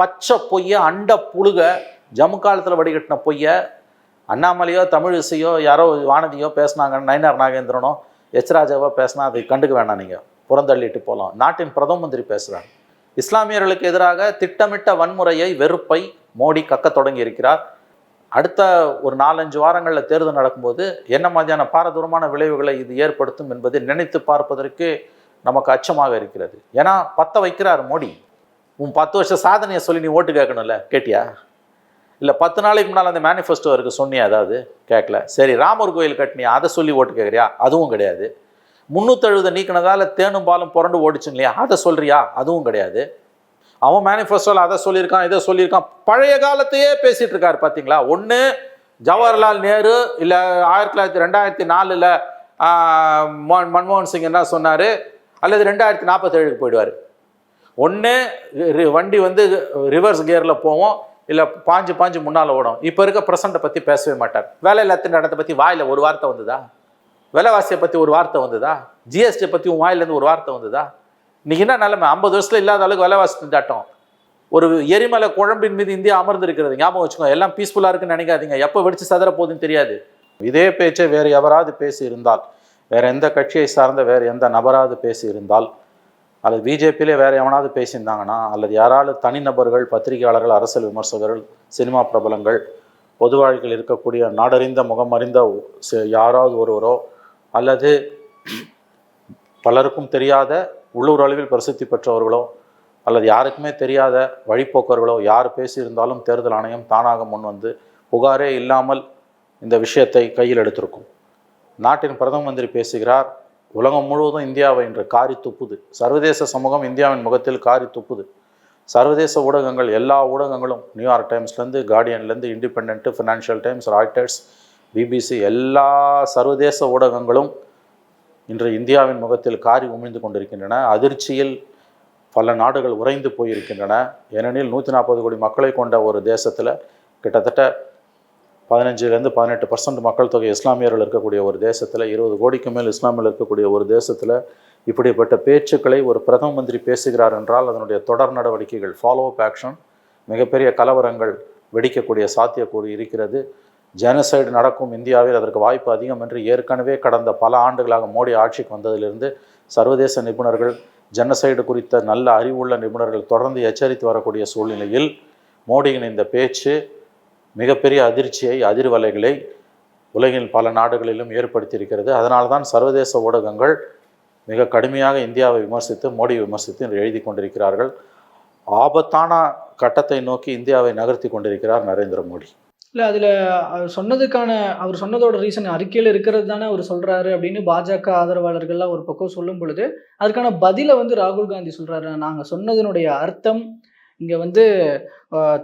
பச்சை பொய்ய அண்ட புழுக ஜம்மு காலத்தில் வடிகட்டின பொய்ய அண்ணாமலையோ தமிழிசையோ யாரோ வானதியோ பேசுனாங்கன்னு நயினார் நாகேந்திரனோ எச் ராஜாவோ பேசினா அதை கண்டுக்க வேண்டாம் நீங்கள் புறந்தள்ளிட்டு போகலாம் நாட்டின் பிரதம மந்திரி பேசுகிறார் இஸ்லாமியர்களுக்கு எதிராக திட்டமிட்ட வன்முறையை வெறுப்பை மோடி கக்க தொடங்கி இருக்கிறார். அடுத்த ஒரு நாலஞ்சு வாரங்களில் தேர்தல் நடக்கும்போது என்ன மாதிரியான பாரதூரமான விளைவுகளை இது ஏற்படுத்தும் என்பதை நினைத்து பார்ப்பதற்கு நமக்கு அச்சமாக இருக்கிறது. ஏன்னா பத்த வைக்கிறார் மோடி. உன் பத்து வருஷ சாதனையை சொல்லி நீ ஓட்டு கேட்கணும்ல? கேட்டியா? இல்லை பத்து நாளைக்கு முன்னால் அந்த மேனிஃபெஸ்டோ இருக்குது சொன்னியா அதாவது கேட்கல. சரி ராமர் கோயில் கட்டினியா? அதை சொல்லி ஓட்டு கேட்குறியா? அதுவும் கிடையாது. முந்நூற்றழுதை நீக்கினதால் தேனும் பாலும் புரண்டு ஓடிச்சுங்க இல்லையா அதை சொல்கிறியா அதுவும் கிடையாது. அவன் மேனிஃபெஸ்டோவில் அதை சொல்லியிருக்கான் இதை சொல்லியிருக்கான். பழைய காலத்தையே பேசிகிட்டு இருக்காரு பார்த்தீங்களா ஒன்று ஜவஹர்லால் நேரு இல்லை ஆயிரத்தி தொள்ளாயிரத்தி ரெண்டாயிரத்தி நாலில் மன்மோகன் சிங் என்ன சொன்னார்? அல்லது ரெண்டாயிரத்தி நாற்பத்தேழுக்கு போயிடுவார். ஒன்று வண்டி வந்து ரிவர்ஸ் கியரில் போவோம் இல்லை பாஞ்சு பாஞ்சு முன்னால் ஓடும். இப்போ இருக்க ப்ரெசண்ட்டை பற்றி பேசவே மாட்டார். வேலை இல்லாத இடத்தை பற்றி வாயில் ஒரு வார்த்தை வந்ததா? விலைவாசியை பற்றி ஒரு வார்த்தை வந்ததா? ஜிஎஸ்டியை பற்றி உன் வாயிலேருந்து ஒரு வார்த்தை வந்ததா? இன்றைக்கி என்ன நிலைமை? ஐம்பது வருஷத்தில் இல்லாத அளவுக்கு விலைவாசி திண்டாட்டம் ஒரு எரிமலை குழம்பின் மீது இந்தியா அமர்ந்து இருக்கிறது. ஞாபகம் வச்சுக்கோங்க எல்லாம் பீஸ்ஃபுல்லாக இருக்குன்னு நினைக்காதீங்க. எப்போ வெடிச்சு சதற போகுதுன்னு தெரியாது. இதே பேச்சை வேறு எவராது பேசி இருந்தால் வேறு எந்த கட்சியை சார்ந்த வேறு எந்த நபராவது பேசி இருந்தால் அல்லது பிஜேபியிலே வேறு எவனாவது பேசியிருந்தாங்கன்னா அல்லது யாராவது தனிநபர்கள் பத்திரிகையாளர்கள் அரசியல் விமர்சகர்கள் சினிமா பிரபலங்கள் பொது வாழ்க்கையில் இருக்கக்கூடிய நாடறிந்த முகமறிந்த அறிந்த யாராவது ஒருவரோ அல்லது பலருக்கும் தெரியாத உள்ளூர் அளவில் பிரசித்தி பெற்றவர்களோ அல்லது யாருக்குமே தெரியாத வழிப்போக்கர்களோ யார் பேசியிருந்தாலும் தேர்தல் ஆணையம் தானாக முன் வந்து புகாரே இல்லாமல் இந்த விஷயத்தை கையில் எடுத்திருக்கும். நாட்டின் பிரதம மந்திரி பேசுகிறார் உலகம் முழுவதும் இந்தியாவை இன்று காரி துப்புது. சர்வதேச சமூகம் இந்தியாவின் முகத்தில் காரி துப்புது. சர்வதேச ஊடகங்கள் எல்லா ஊடகங்களும் நியூயார்க் டைம்ஸ்லேருந்து கார்டியன்லேருந்து independent financial times Reuters BBC எல்லா சர்வதேச ஊடகங்களும் இன்று இந்தியாவின் முகத்தில் காரி உமிழ்ந்து கொண்டிருக்கின்றன. அதிர்ச்சியில் பல நாடுகள் உறைந்து போயிருக்கின்றன. ஏனெனில் நூற்றி நாற்பது கோடி மக்களை கொண்ட ஒரு தேசத்தில் கிட்டத்தட்ட பதினஞ்சுலேருந்து பதினெட்டு பர்சன்ட் மக்கள் தொகை இஸ்லாமியர்கள் இருக்கக்கூடிய ஒரு தேசத்தில் இருபது கோடிக்கு மேல் இஸ்லாமியர்கள் இருக்கக்கூடிய ஒரு தேசத்தில் இப்படிப்பட்ட பேச்சுக்களை ஒரு பிரதம மந்திரி பேசுகிறார் என்றால் அதனுடைய தொடர் நடவடிக்கைகள் ஃபாலோ அப் ஆக்ஷன் மிகப்பெரிய கலவரங்கள் வெடிக்கக்கூடிய சாத்தியக்கூறு இருக்கிறது. ஜெனசைடு நடக்கும் இந்தியாவில் அதற்கு வாய்ப்பு அதிகம் என்று ஏற்கனவே கடந்த பல ஆண்டுகளாக மோடி ஆட்சிக்கு வந்ததிலிருந்து சர்வதேச நிபுணர்கள் ஜெனசைடு குறித்த நல்ல அறிவுள்ள நிபுணர்கள் தொடர்ந்து எச்சரித்து வரக்கூடிய சூழ்நிலையில் மோடியின் இந்த பேச்சு மிகப்பெரிய அதிர்ச்சியை அதிர்வலைகளை உலகின் பல நாடுகளிலும் ஏற்படுத்தியிருக்கிறது. அதனால்தான் சர்வதேச ஊடகங்கள் மிக கடுமையாக இந்தியாவை விமர்சித்து மோடி விமர்சித்து இன்று எழுதி கொண்டிருக்கிறார்கள். ஆபத்தான கட்டத்தை நோக்கி இந்தியாவை நகர்த்தி கொண்டிருக்கிறார் நரேந்திர மோடி. இல்லை அதில் சொன்னதுக்கான அவர் சொன்னதோட ரீசன் அறிக்கையில் இருக்கிறது தானே அவர் சொல்கிறாரு அப்படின்னு பாஜக ஆதரவாளர்கள்லாம் ஒரு பக்கம் சொல்லும் பொழுது அதுக்கான பதிலை வந்து ராகுல் காந்தி சொல்கிறாரு நாங்கள் சொன்னதனுடைய அர்த்தம் இங்கே வந்து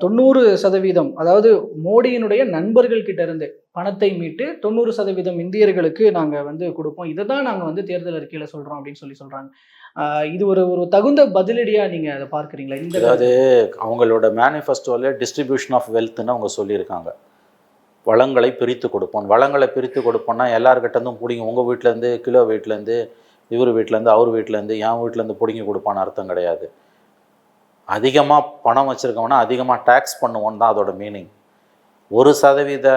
தொண்ணூறு சதவீதம் அதாவது மோடியினுடைய நண்பர்கள் கிட்ட இருந்து பணத்தை மீட்டு தொண்ணூறு சதவீதம் இந்தியர்களுக்கு நாங்கள் வந்து கொடுப்போம். இதை தான் நாங்கள் வந்து தேர்தல் அறிக்கையில் சொல்கிறோம் அப்படின்னு சொல்லி சொல்கிறாங்க இது ஒரு ஒரு தகுந்த பதிலடியாக நீங்கள் அதை பார்க்குறீங்களா? இந்த அதாவது அவங்களோட மேனிஃபெஸ்டோவில் டிஸ்ட்ரிபியூஷன் ஆஃப் வெல்த்னு அவங்க சொல்லியிருக்காங்க. வளங்களை பிரித்து கொடுப்போம். வளங்களை பிரித்து கொடுப்போம்னா எல்லாருக்கிட்டேருந்தும் பிடிங்க. உங்கள் வீட்டிலேருந்து கிலோ வீட்டிலேருந்து இவர் வீட்டிலேருந்து அவர் வீட்டிலேருந்து என் வீட்டிலேருந்து பிடிங்கி கொடுப்பான்னு அர்த்தம் கிடையாது. அதிகமாக பணம் வச்சுருக்கோம்னா அதிகமாக டேக்ஸ் பண்ணுவோன்னு தான் அதோட மீனிங் ஒரு சதவீத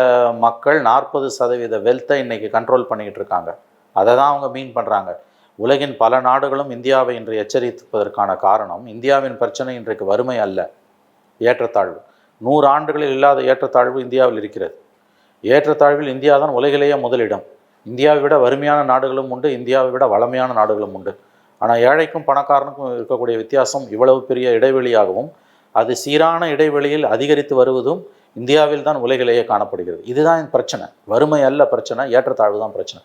மக்கள் நாற்பது சதவீத வெல்த்தை இன்றைக்கி கண்ட்ரோல் பண்ணிக்கிட்டு இருக்காங்க. அதை தான் அவங்க மீன் பண்ணுறாங்க உலகின் பல நாடுகளும் இந்தியாவை இன்று எச்சரிப்பதற்கான காரணம் இந்தியாவின் பிரச்சனை இன்றைக்கு வறுமை அல்ல ஏற்றத்தாழ்வு. நூறு ஆண்டுகளில் இல்லாத ஏற்றத்தாழ்வு இந்தியாவில் இருக்கிறது. ஏற்றத்தாழ்வில் இந்தியா தான் உலகிலேயே முதலிடம். இந்தியாவை விட வறுமையான நாடுகளும் உண்டு இந்தியாவை விட வளமையான நாடுகளும் உண்டு. ஆனால் ஏழைக்கும் பணக்காரனுக்கும் இருக்கக்கூடிய வித்தியாசம் இவ்வளவு பெரிய இடைவெளியாகவும் அது சீரான இடைவெளியில் அதிகரித்து வருவதும் இந்தியாவில் தான் உலகிலேயே காணப்படுகிறது. இதுதான் பிரச்சனை. வறுமை அல்ல பிரச்சனை ஏற்றத்தாழ்வு தான் பிரச்சனை.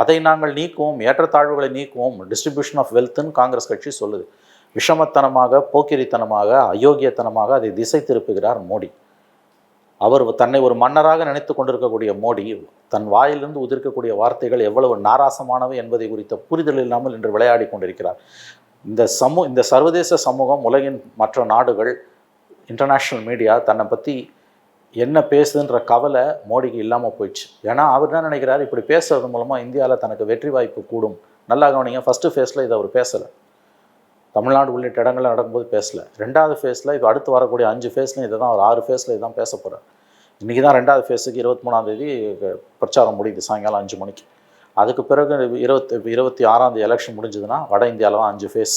அதை நாங்கள் நீக்குவோம் ஏற்றத்தாழ்வுகளை நீக்குவோம் டிஸ்ட்ரிபியூஷன் ஆஃப் வெல்த்துன்னு காங்கிரஸ் கட்சி சொல்லுது. விஷமத்தனமாக போக்கிரித்தனமாக அயோக்கியத்தனமாக அதை திசை திருப்புகிறார் மோடி. அவர் தன்னை ஒரு மன்னராக நினைத்து கொண்டிருக்கக்கூடிய மோடி தன் வாயிலிருந்து உதிர்க்கக்கூடிய வார்த்தைகள் எவ்வளவு நாராசமானவை என்பதை குறித்த புரிதல் இல்லாமல் இன்று விளையாடி கொண்டிருக்கிறார். இந்த சமூ இந்த சர்வதேச சமூகம் உலகின் மற்ற நாடுகள் இன்டர்நேஷ்னல் மீடியா தன்னை பற்றி என்ன பேசுதுன்ற கவலை மோடிக்கு இல்லாமல் போயிடுச்சு. ஏன்னா அவர் என்ன நினைக்கிறார்? இப்படி பேசுறது மூலமாக இந்தியாவில் தனக்கு வெற்றி வாய்ப்பு கூடும். நல்லா கவனிங்க ஃபஸ்ட்டு ஃபேஸில் இதை அவர் பேசலை. தமிழ்நாடு உள்ளிட்ட இடங்கள்ல நடக்கும்போது பேசல. ரெண்டாவது ஃபேஸில் இப்போ அடுத்து வரக்கூடிய அஞ்சு ஃபேஸ்லையும் இதை தான் ஒரு ஆறு ஃபேஸில் இதுதான் பேச போகிறார் இன்றைக்கி தான் ரெண்டாவது ஃபேஸுக்கு இருபத்தி மூணாந்தேதி பிரச்சாரம் முடியுது சாயங்காலம் அஞ்சு மணிக்கு. அதுக்கு பிறகு இருபத்தி இருபத்தி ஆறாந்தேதி எலெக்ஷன் முடிஞ்சதுன்னா வட இந்தியாவில் தான் அஞ்சு ஃபேஸ்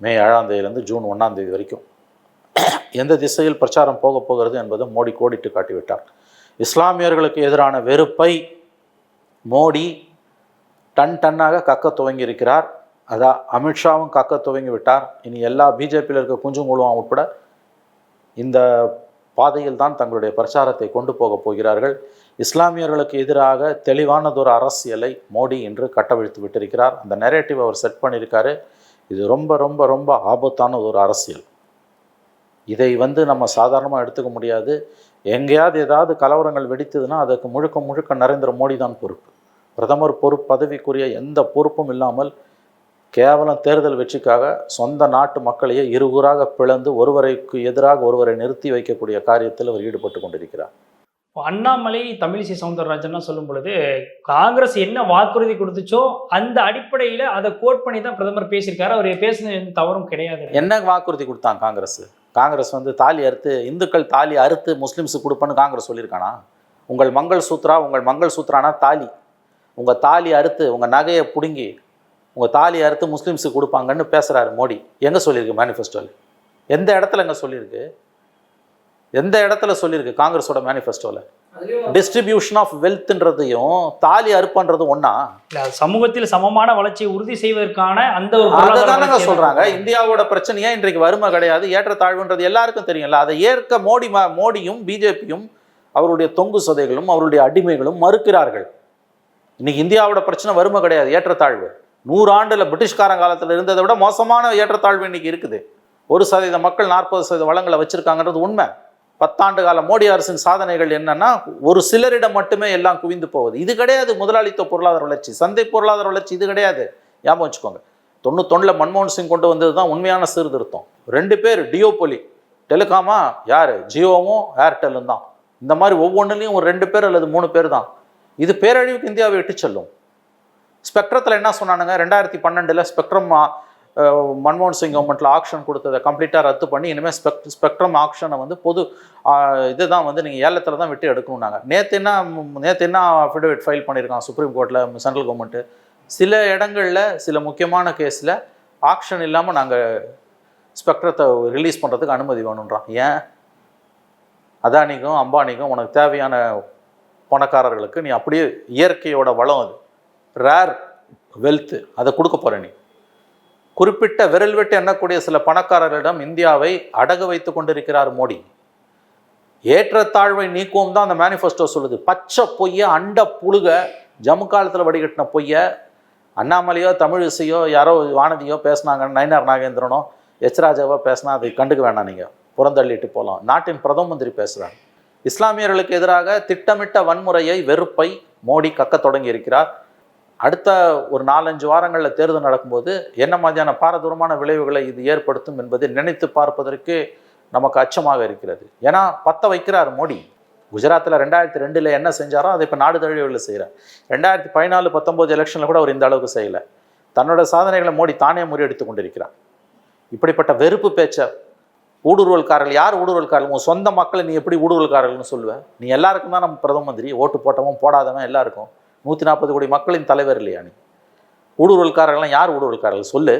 மே ஏழாந்தேதியிலேருந்து ஜூன் ஒன்றாந்தேதி வரைக்கும். எந்த திசையில் பிரச்சாரம் போக போகிறது என்பதை மோடி கோடிட்டு காட்டிவிட்டார் இஸ்லாமியர்களுக்கு எதிரான வெறுப்பை மோடி டன் டன்னாக கக்க துவங்கி இருக்கிறார் அதான் அமித்ஷாவும் காக்க துவங்கி விட்டார். இனி எல்லா பிஜேபியில் இருக்க குஞ்சுங்குழுவும் உட்பட இந்த பாதையில் தான் தங்களுடைய பிரச்சாரத்தை கொண்டு போகப் போகிறார்கள். இஸ்லாமியர்களுக்கு எதிராக தெளிவானதொரு அரசியலை மோடி இன்று கட்டவிழ்த்து விட்டிருக்கிறார். அந்த நெரேட்டிவ் அவர் செட் பண்ணியிருக்காரு. இது ரொம்ப ரொம்ப ரொம்ப ஆபத்தான ஒரு அரசியல். இதை வந்து நம்ம சாதாரணமாக எடுத்துக்க முடியாது. எங்கேயாவது ஏதாவது கலவரங்கள் வெடித்ததுன்னா அதுக்கு முழுக்க முழுக்க நரேந்திர மோடி தான் பொறுப்பு. பிரதமர் பொறுப்பு பதவிக்குரிய எந்த பொறுப்பும் இல்லாமல் கேவலம் தேர்தல் வெற்றிக்காக சொந்த நாட்டு மக்களையே இருவராக பிளந்து ஒருவரைக்கு எதிராக ஒருவரை நிறுத்தி வைக்கக்கூடிய காரியத்தில் அவர் ஈடுபட்டு கொண்டிருக்கிறார். அண்ணாமலை தமிழிசை சவுந்தரராஜன்லாம் சொல்லும் பொழுது காங்கிரஸ் என்ன வாக்குறுதி கொடுத்துச்சோ அந்த அடிப்படையில் அதை கோட் பண்ணி தான் பிரதமர் பேசியிருக்காரு. அவர் பேசினது எந்த தவறும் கிடையாது. என்ன வாக்குறுதி கொடுத்தாங்க காங்கிரஸ்? காங்கிரஸ் வந்து தாலி அறுத்து இந்துக்கள் தாலி அறுத்து முஸ்லீம்ஸுக்கு கொடுப்பேன்னு காங்கிரஸ் சொல்லியிருக்கானா? உங்கள் மங்கள் சூத்ரா உங்கள் மங்கள் சூத்ரானா தாலி. உங்கள் தாலி அறுத்து உங்கள் நகையை பிடுங்கி உங்கள் தாலி அறுத்து முஸ்லீம்ஸுக்கு கொடுப்பாங்கன்னு பேசுகிறாரு மோடி. எங்கே சொல்லியிருக்கு மேனிஃபெஸ்டோவில் எந்த இடத்துல எங்கே சொல்லியிருக்கு? எந்த இடத்துல சொல்லியிருக்கு காங்கிரஸோட மேனிஃபெஸ்டோவில் டிஸ்ட்ரிபியூஷன் ஆஃப் வெல்த்ன்றதையும் தாலி அறுப்புன்றதும் ஒன்றா அது சமூகத்தில் சமமான வளர்ச்சியை உறுதி செய்வதற்கான அந்த அதை தானங்க இந்தியாவோட பிரச்சனையே இன்றைக்கு வறுமை கிடையாது ஏற்றத்தாழ்வுன்றது எல்லாருக்கும் தெரியும்ல. அதை ஏற்க மோடி மோடியும் பிஜேபியும் அவருடைய தொங்கு சதைகளும் அவருடைய அடிமைகளும் மறுக்கிறார்கள். இன்னைக்கு இந்தியாவோட பிரச்சனை வறுமை கிடையாது ஏற்றத்தாழ்வு. நூறாண்டில் பிரிட்டிஷ்காரன் காலத்தில் இருந்ததை விட மோசமான ஏற்றத்தாழ்வு இன்னைக்கு இருக்குது. ஒரு சதவீத மக்கள் நாற்பது சதவீத வளங்களை வச்சுருக்காங்கன்றது உண்மை. பத்தாண்டு கால மோடி அரசின் சாதனைகள் என்னன்னா ஒரு சிலரிடம் மட்டுமே எல்லாம் குவிந்து போகுது இது கிடையாது முதலாளித்துவ பொருளாதார வளர்ச்சி. சந்தை பொருளாதார வளர்ச்சி இது கிடையாது. ஞாபகம் வச்சுக்கோங்க. தொண்ணூத்தொன்னில் மன்மோகன் சிங் கொண்டு வந்தது தான் உண்மையான சீர்திருத்தம். ரெண்டு பேர் டியோபொலி. டெலிகாமா யார்? ஜியோவும் ஏர்டெல்லும் தான். இந்த மாதிரி ஒவ்வொன்றுலையும் ஒரு ரெண்டு பேர் அல்லது மூணு பேர் தான். இது பேரழிவுக்கு இந்தியாவை இட்டு செல்லும். ஸ்பெக்ட்ரத்தில் என்ன சொன்னானுங்க? ரெண்டாயிரத்தி பன்னெண்டில் ஸ்பெக்ட்ரம் மன்மோகன் சிங் கவர்மெண்ட்டில் ஆக்ஷன் கொடுத்ததை கம்ப்ளீட்டாக ரத்து பண்ணி இனிமேல் ஸ்பெக் ஸ்பெக்ட்ரம் ஆக்ஷனை வந்து பொது இதுதான் வந்து நீங்கள் ஏலத்தில் தான் விட்டு எடுக்கணும்னாங்க. நேற்று என்ன நேற்று என்ன அஃபிடவிட் ஃபைல் பண்ணியிருக்கான் சுப்ரீம் கோர்ட்டில் சென்ட்ரல் கவர்மெண்ட்டு சில இடங்களில் சில முக்கியமான கேஸில் ஆக்ஷன் இல்லாமல் நாங்கள் ஸ்பெக்ட்ரத்தை ரிலீஸ் பண்ணுறதுக்கு அனுமதி வேணுன்றான் ஏன்? அதானிக்கும் அம்பானிக்கும் உனக்கு தேவையான பணக்காரர்களுக்கு நீ அப்படியே இயற்கையோட வளம் அது. ரேர் வெல்த்து அதை கொடுக்க போகிற நீ. குறிப்பிட்ட விரல் வெட்டு எண்ணக்கூடிய சில பணக்காரர்களிடம் இந்தியாவை அடகு வைத்து கொண்டிருக்கிறார் மோடி. ஏற்றத்தாழ்வை நீக்குவோம் தான் அந்த மேனிஃபெஸ்டோ சொல்லுது. பச்சை பொய்ய அண்ட புழுக ஜம்மு காலத்தில் வடிகட்டின பொய்ய அண்ணாமலையோ தமிழிசையோ யாரோ வானதியோ பேசுனாங்கன்னு நயினார் நாகேந்திரனோ எச் ராஜாவோ பேசினா அதை கண்டுக்க வேணாம் நீங்கள் புறந்தள்ளிட்டு போகலாம் நாட்டின் பிரதம மந்திரி பேசுகிறார் இஸ்லாமியர்களுக்கு எதிராக திட்டமிட்ட வன்முறையை வெறுப்பை மோடி கக்க தொடங்கி இருக்கிறார். அடுத்த ஒரு நாலஞ்சு வாரங்களில் தேர்தல் நடக்கும்போது என்ன மாதிரியான பாரதூரமான விளைவுகளை இது ஏற்படுத்தும் என்பதை நினைத்து பார்ப்பதற்கு நமக்கு அச்சமாக இருக்கிறது. ஏன்னா பத்த வைக்கிறார் மோடி. குஜராத்தில் ரெண்டாயிரத்தி ரெண்டில் என்ன செஞ்சாரோ அதை இப்போ நாடு தழுவியில் செய்கிறார் ரெண்டாயிரத்தி பதினாலு பத்தொம்போது எலெக்ஷனில் கூட அவர் இந்த அளவுக்கு செய்யலை. தன்னோட சாதனைகளை மோடி தானே முறியடித்து கொண்டிருக்கிறார். இப்படிப்பட்ட வெறுப்பு பேச்சை ஊடுருவல்காரர்கள் யார் ஊடுருவல்காரர்கள்? உன் சொந்த மக்களை நீ எப்படி ஊடுருவல்காரர்கள்னு சொல்லுவ? நீ எல்லாருக்கும் தான் நம்ம பிரதம மந்திரி ஓட்டு போட்டவன் போடாதவன் எல்லாருக்கும். நூற்றி நாற்பது கோடி மக்களின் தலைவர் இல்லையா நீ? ஊடுருவல்காரர்கள்லாம் யார் ஊடுருவல்காரர்கள்? சொல்லு.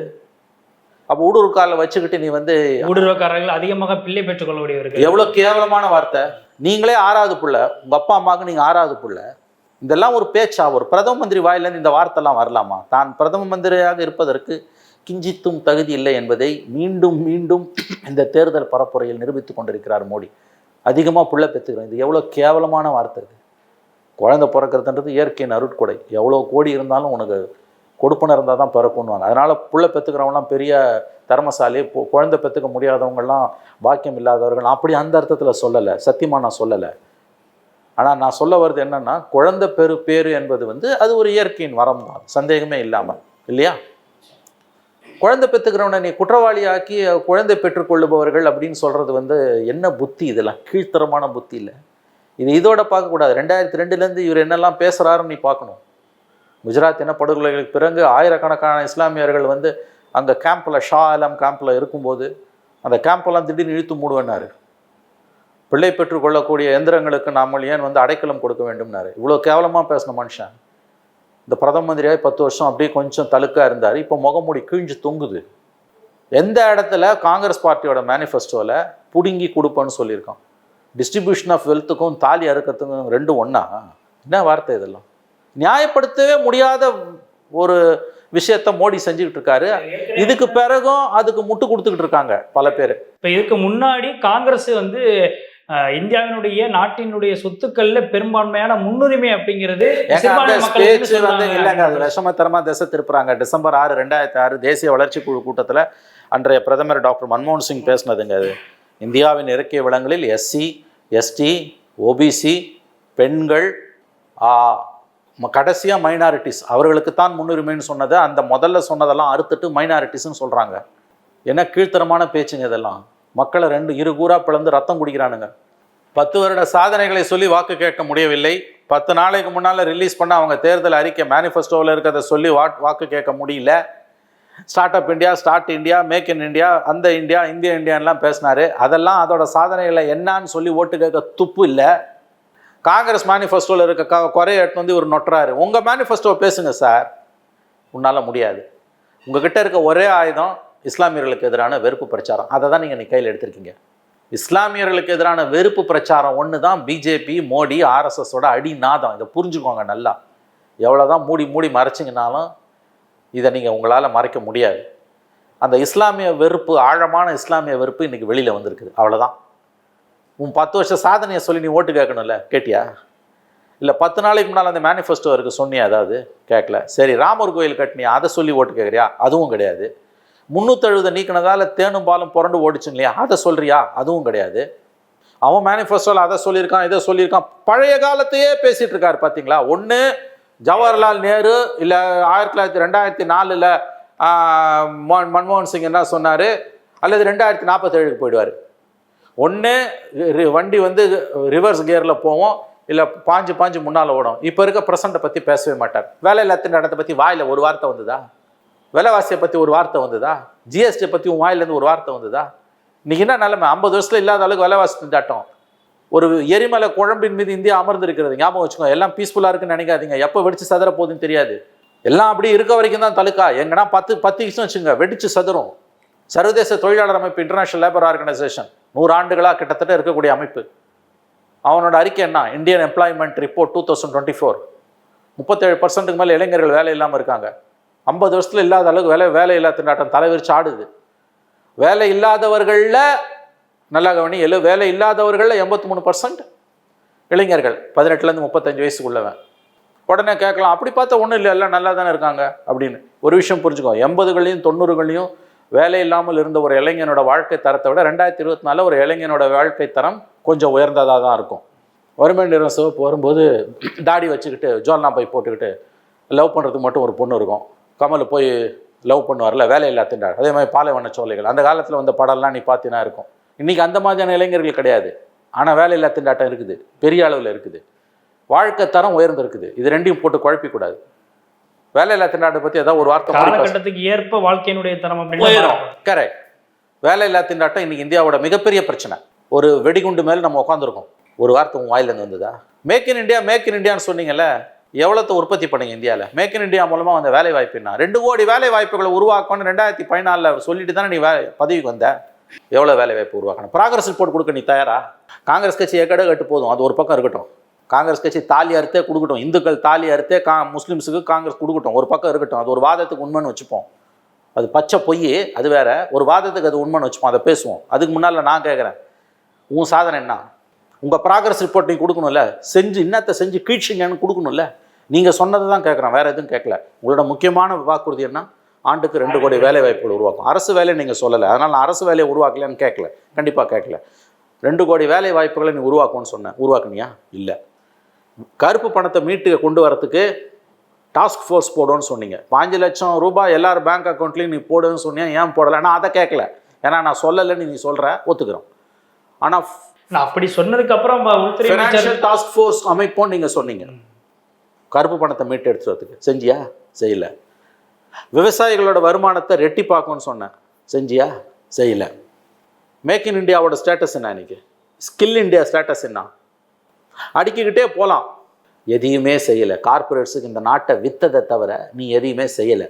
அப்போ ஊடுருவல்காரர்களை வச்சுக்கிட்டு நீ வந்து ஊடுருவக்காரர்கள் அதிகமாக பிள்ளை பெற்றுக்கொள்ளக்கூடியவர்கள் எவ்வளோ கேவலமான வார்த்தை. நீங்களே ஆறாவது புள்ள உங்கள் அப்பா அம்மாவுக்கு நீங்கள் ஆறாவது புள்ள. இதெல்லாம் ஒரு பேச்சா? ஒரு பிரதம மந்திரி வாயிலேருந்து இந்த வார்த்தைலாம் வரலாமா? தான் பிரதம மந்திரியாக இருப்பதற்கு கிஞ்சித்தும் தகுதி இல்லை என்பதை மீண்டும் மீண்டும் இந்த தேர்தல் பரப்புரையில் நிரூபித்து கொண்டிருக்கிறார் மோடி. அதிகமாக புள்ள பெற்றுக்கிறோம். இது எவ்வளோ கேவலமான வார்த்தை இது குழந்தை பிறக்கிறதுன்றது இயற்கையின் அருட்கொடை எவ்வளோ கோடி இருந்தாலும் உனக்கு கொடுப்பன இருந்தால் தான் பிறக்கும்னுவாங்க. அதனால் புள்ள பெற்றுக்கிறவங்களாம் பெரிய தர்மசாலி பொ- குழந்தை பெற்றுக்க முடியாதவங்கள்லாம் பாக்கியம் இல்லாதவர்கள். அப்படி அந்த அர்த்தத்தில் சொல்லலை. சத்தியமாக நான் சொல்லலை. ஆனால் நான் சொல்ல வர்றது என்னென்னா குழந்தை பெரு பேரு என்பது வந்து அது ஒரு இயற்கையின் வரம் தான். சந்தேகமே இல்லாமல் இல்லையா? குழந்தை பெற்றுக்கிறவனை நீ குற்றவாளியாக்கி குழந்தை பெற்றுக்கொள்ளுபவர்கள் அப்படின்னு சொல்கிறது வந்து என்ன புத்தி? இதெல்லாம் கீழ்த்தரமான புத்தி இல்லை. இது இதோட பார்க்கக்கூடாது. ரெண்டாயிரத்தி ரெண்டுலேருந்து இவர் என்னெல்லாம் பேசுகிறாருன்னு நீ பார்க்கணும். குஜராத் இனப்படுகொலைகளுக்கு பிறகு ஆயிரக்கணக்கான இஸ்லாமியர்கள் வந்து அங்கே கேம்பில் ஷா ஆலம் கேம்பில் இருக்கும்போது அந்த கேம்பெல்லாம் திடீர்னு இழுத்து மூடுவேன்னாரு. பிள்ளை பெற்றுக்கொள்ளக்கூடிய எந்திரங்களுக்கு நாமல் ஏன் வந்து அடைக்கலம் கொடுக்க வேண்டும்னாரு. இவ்வளோ கேவலமாக பேசின மனுஷன். இந்த பிரதம மந்திரியாக பத்து வருஷம் அப்படியே கொஞ்சம் தழுக்காக இருந்தார். இப்போ முகமூடி கிழிஞ்சு தொங்குது. எந்த இடத்துல காங்கிரஸ் பார்ட்டியோட மேனிஃபெஸ்டோவில் பிடுங்கி கொடுப்பேன்னு சொல்லியிருக்கான். டிஸ்ட்ரிபியூஷன் ஆஃப் வெல்த்துக்கும் தாலி அறுக்கிறதுக்கும் ரெண்டும் ஒன்றா என்ன வார்த்தை இதெல்லாம்? நியாயப்படுத்தவே முடியாத ஒரு விஷயத்த மோடி செஞ்சுக்கிட்டு இருக்காரு. இதுக்கு பிறகும் அதுக்கு முட்டு கொடுத்துக்கிட்டு இருக்காங்க பல பேர். இப்ப இதுக்கு முன்னாடி காங்கிரஸ் வந்து இந்தியாவினுடைய நாட்டினுடைய சொத்துக்கள்ல பெரும்பான்மையான முன்னுரிமை அப்படிங்கிறது பேச்சு வந்து. இல்லைங்க அது விஷமத்தரமா திசை திருப்புறாங்க. டிசம்பர் ஆறு ரெண்டாயிரத்தி ஆறு தேசிய வளர்ச்சி குழு கூட்டத்தில் அன்றைய பிரதமர் டாக்டர் மன்மோகன் சிங் பேசினதுங்க அது. இந்தியாவின் இறக்கிய வளங்களில் எஸ்சி எஸ்டி ஓபிசி பெண்கள் கடைசியாக மைனாரிட்டிஸ் அவர்களுக்கு தான் முன்னுரிமைன்னு சொன்னதை அந்த முதல்ல சொன்னதெல்லாம் அறுத்துட்டு மைனாரிட்டிஸ்னு சொல்கிறாங்க என்ன கீழ்த்தரமான பேச்சுங்க இதெல்லாம். மக்களை ரெண்டு இரு கூறா பிளந்து ரத்தம் குடிக்கிறானுங்க. பத்து வருட சாதனைகளை சொல்லி வாக்கு கேட்க முடியவில்லை. பத்து நாளைக்கு முன்னால் ரிலீஸ் பண்ண அவங்க தேர்தல் அறிக்கை மேனிஃபெஸ்டோவில் இருக்கிறத சொல்லி வாட் வாக்கு கேட்க முடியல. Start up India start India make in India அந்த இந்தியா இந்திய இந்தியான்லாம் பேசினார். அதெல்லாம் அதோட சாதனைகளை என்னான்னு சொல்லி ஓட்டு கேட்க துப்பு இல்லை. காங்கிரஸ் மேனிஃபெஸ்டோவில் இருக்க க குறைய எடுத்து வந்து இவர் நொட்டுறாரு. உங்கள் மேனிஃபெஸ்டோவை பேசுங்க சார். உன்னால் முடியாது. உங்ககிட்ட இருக்க ஒரே ஆயுதம் இஸ்லாமியர்களுக்கு எதிரான வெறுப்பு பிரச்சாரம். அதை தான் நீங்கள் கையில் எடுத்திருக்கீங்க. இஸ்லாமியர்களுக்கு எதிரான வெறுப்பு பிரச்சாரம் ஒன்று தான் பிஜேபி மோடி ஆர்எஸ்எஸோட அடி நாதம் இதை புரிஞ்சுக்கோங்க நல்லா. எவ்வளோ தான் மூடி மூடி மறைச்சிங்கனாலும் இதை நீங்கள் உங்களால் மறைக்க முடியாது. அந்த இஸ்லாமிய வெறுப்பு ஆழமான இஸ்லாமிய வெறுப்பு இன்றைக்கி வெளியில் வந்திருக்குது. அவ்வளோதான் உன் பத்து வருஷ சாதனையை சொல்லி நீ ஓட்டு கேட்கணும்ல கேட்டியா? இல்லை பத்து நாளைக்கு முன்னால் அந்த மேனிஃபெஸ்டோ இருக்குது சொன்னியா அதாவது? கேட்கல. சரி ராமர் கோயில் கட்டினியா? அதை சொல்லி ஓட்டு கேட்குறியா? அதுவும் கிடையாது. முந்நூற்றழுபதை நீக்கினதால் தேனும் பாலும் புரண்டு ஓடிச்சுங்க இல்லையா அதை சொல்கிறியா அதுவும் கிடையாது. அவன் மேனிஃபெஸ்டோவில் அதை சொல்லியிருக்கான் இதை சொல்லியிருக்கான். பழைய காலத்தையே பேசிகிட்டு இருக்காரு பார்த்தீங்களா ஒன்று ஜவஹர்லால் நேரு இல்லை ஆயிரத்தி தொள்ளாயிரத்தி ரெண்டாயிரத்தி நாலில் மன்மோகன் சிங் என்ன சொன்னார்? அல்லது ரெண்டாயிரத்தி நாற்பத்தேழுக்கு போயிடுவார். ஒன்று வண்டி வந்து ரிவர்ஸ் கியரில் போவோம் இல்லை பாஞ்சு பாஞ்சு முன்னால் ஓடும். இப்போ இருக்க ப்ரெசண்ட்டை பற்றி பேசவே மாட்டார். வேலை இல்லாத இடத்தை பற்றி வாயில் ஒரு வார்த்தை வந்ததா? விலைவாசியை பற்றி ஒரு வார்த்தை வந்ததா? ஜிஎஸ்டி பற்றி உன் வாயிலேருந்து ஒரு வார்த்தை வந்ததா? இன்றைக்கி என்ன நிலைமை? ஐம்பது வருஷத்தில் இல்லாத அளவுக்கு விலைவாசி திண்டாட்டம். ஒரு எரிமலை குழம்பின் மீது இந்தியா அமர்ந்திருக்கிறது. ஞாபகம் வச்சுக்கோங்க எல்லாம் பீஸ்ஃபுல்லாக இருக்குன்னு நினைக்காதீங்க. எப்போ வெடிச்சு சதுர போகுதுன்னு தெரியாது. எல்லாம் அப்படி இருக்க வரைக்கும் தான் தலுக்கா எங்கன்னா பத்து பத்து இஷ்டம் வச்சுங்க வெடிச்சு சதுரும். சர்வதேச தொழிலாளர் அமைப்பு இன்டர்நேஷனல் லேபர் ஆர்கனைசேஷன் நூறு ஆண்டுகளாக கிட்டத்தட்ட இருக்கக்கூடிய அமைப்பு. அவனோட அறிக்கை என்ன? Indian employment report two thousand twenty four முப்பத்தேழு பர்சன்ட்டுக்கு மேலே இளைஞர்கள் வேலை இல்லாமல் இருக்காங்க. ஐம்பது வருஷத்தில் இல்லாத அளவுக்கு வேலை வேலை இல்லா திண்டாட்டம் தலைவிரிச்சு ஆடுது. வேலை இல்லாதவர்களில் நல்லா கவனி. எழு வேலை இல்லாதவர்களில் எண்பத்தி மூணு பர்சன்ட் இளைஞர்கள். பதினெட்டுலேருந்து முப்பத்தஞ்சு வயசுக்குள்ளவன். உடனே கேட்கலாம் அப்படி பார்த்தா ஒன்றும் இல்லை எல்லாம் நல்லா தானே இருக்காங்க? அப்படின்னு. ஒரு விஷயம் புரிஞ்சுக்கோ எண்பதுகளையும் தொண்ணூறுகளையும் வேலை இல்லாமல் இருந்த ஒரு இளைஞனோட வாழ்க்கை தரத்தை விட ரெண்டாயிரத்தி இருபத்தி நாலில் ஒரு இளைஞனோட வாழ்க்கை தரம் கொஞ்சம் உயர்ந்ததாக தான் இருக்கும். வறுமை நிறம் சிவப்பு வரும்போது தாடி வச்சுக்கிட்டு ஜோல்னா போய் போட்டுக்கிட்டு லவ் பண்ணுறதுக்கு மட்டும் ஒரு பொண்ணு இருக்கும். கமல் போய் லவ் பண்ணுவார்ல வேலை திண்டாடு அதே மாதிரி பாலைவன சோலைகள். அந்த காலத்தில் வந்த படம்லாம் நீ பார்த்தீங்கன்னா இருக்கும். இன்றைக்கி அந்த மாதிரியான இளைஞர்கள் கிடையாது. ஆனால் வேலையில்லா திண்டாட்டம் இருக்குது. பெரிய அளவில் இருக்குது. வாழ்க்கை தரம் உயர்ந்திருக்குது. இது ரெண்டையும் போட்டு குழப்பிக்கூடாது. வேலையில்லா திண்டாட்டத்தை பற்றி ஏதாவது ஒரு வார்த்தை காலகட்டத்துக்கு ஏற்ப வாழ்க்கையினுடைய தரம் உயரும். கரெக்ட் வேலையில்லா திண்டாட்டம் இன்னைக்கு இந்தியாவோட மிகப்பெரிய பிரச்சனை. ஒரு வெடிகுண்டு மேலே நம்ம உட்காந்துருக்கோம் ஒரு வார்த்தை உன் வாயிலேருந்து வந்ததா? Make in India make in இந்தியான்னு சொன்னீங்கல்ல? எவ்வளோத்த உற்பத்தி பண்ணீங்க இந்தியாவில் மேக் இன் இந்தியா மூலமாக வந்த வேலை வாய்ப்புனா ரெண்டு கோடி வேலை வாய்ப்புகளை உருவாக்கணும்னு ரெண்டாயிரத்தி பதினாலில் சொல்லிட்டு தானே நீ வே பதவிக்கு வந்த? எவ்வளோ வேலை வாய்ப்பு உருவாக்கணும்? ப்ராக்ரஸ் ரிப்போர்ட் கொடுக்க நீ தயாரா? காங்கிரஸ் கட்சி ஏக்கடை கட்டு போதும். அது ஒரு பக்கம் இருக்கட்டும். காங்கிரஸ் கட்சி தாலி அறுத்தே கொடுக்கட்டும். இந்துக்கள் தாலி அறுத்தே கா முஸ்லீம்ஸுக்கு காங்கிரஸ் கொடுக்கட்டும். ஒரு பக்கம் இருக்கட்டும். அது ஒரு வாதத்துக்கு உண்மைன்னு வச்சுப்போம். அது பச்சை பொய் அது வேற. ஒரு வாதத்துக்கு அது உண்மைன்னு வச்சுப்போம். அதை பேசுவோம். அதுக்கு முன்னால் நான் கேட்குறேன் உன் சாதனை என்ன? உங்கள் ப்ராக்ரஸ் ரிப்போர்ட் நீ கொடுக்கணும்ல? செஞ்சு இன்னத்தை செஞ்சு கீழ்ச்சிங்கன்னு கொடுக்கணும்ல? நீங்கள் சொன்னதை தான் கேட்குறேன் வேறு எதுவும் கேட்கல உங்களோட முக்கியமான வாக்குறுதி என்ன? ஆண்டுக்கு ரெண்டு கோடி வேலை வாய்ப்புகள் உருவாக்கும். அரசு வேலையை நீங்கள் சொல்லலை. அதனால் நான் அரசு வேலையை உருவாக்கலைன்னு கேட்கல கண்டிப்பாக கேட்கல ரெண்டு கோடி வேலை வாய்ப்புகளை நீ உருவாக்கும்னு சொன்னேன் உருவாக்குனியா? இல்லை. கருப்பு பணத்தை மீட்டு கொண்டு வரத்துக்கு டாஸ்க் ஃபோர்ஸ் போடுன்னு சொன்னீங்க. பாஞ்சு லட்சம் ரூபாய் எல்லார் பேங்க் அக்கௌண்ட்லேயும் நீ போடுன்னு சொன்னியா? ஏன் போடலை? நான் அதை கேட்கல ஏன்னா நான் சொல்லலைன்னு நீ சொல்கிற ஒத்துக்கிறோம். ஆனால் அப்படி சொன்னதுக்கு அப்புறம் ஃபினான்ஷியல் டாஸ்க் ஃபோர்ஸ் அமைப்போம் நீங்கள் சொன்னீங்க. கருப்பு பணத்தை மீட்டு எடுத்துறதுக்கு செஞ்சியா? செய்யல. விவசாயிகளோட வருமானத்தை ரெட்டிப்பாக்கும்னு சொன்னேன். செஞ்சியா? செய்யலை. மேக் இன் இந்தியாவோட ஸ்டேட்டஸ் என்ன இன்னைக்கு? ஸ்கில் இண்டியா ஸ்டேட்டஸ் என்ன? அடிக்கிக்கிட்டே போகலாம் எதையுமே செய்யலை. கார்ப்பரேட்ஸுக்கு இந்த நாட்டை வித்ததை தவிர நீ எதையுமே செய்யலை.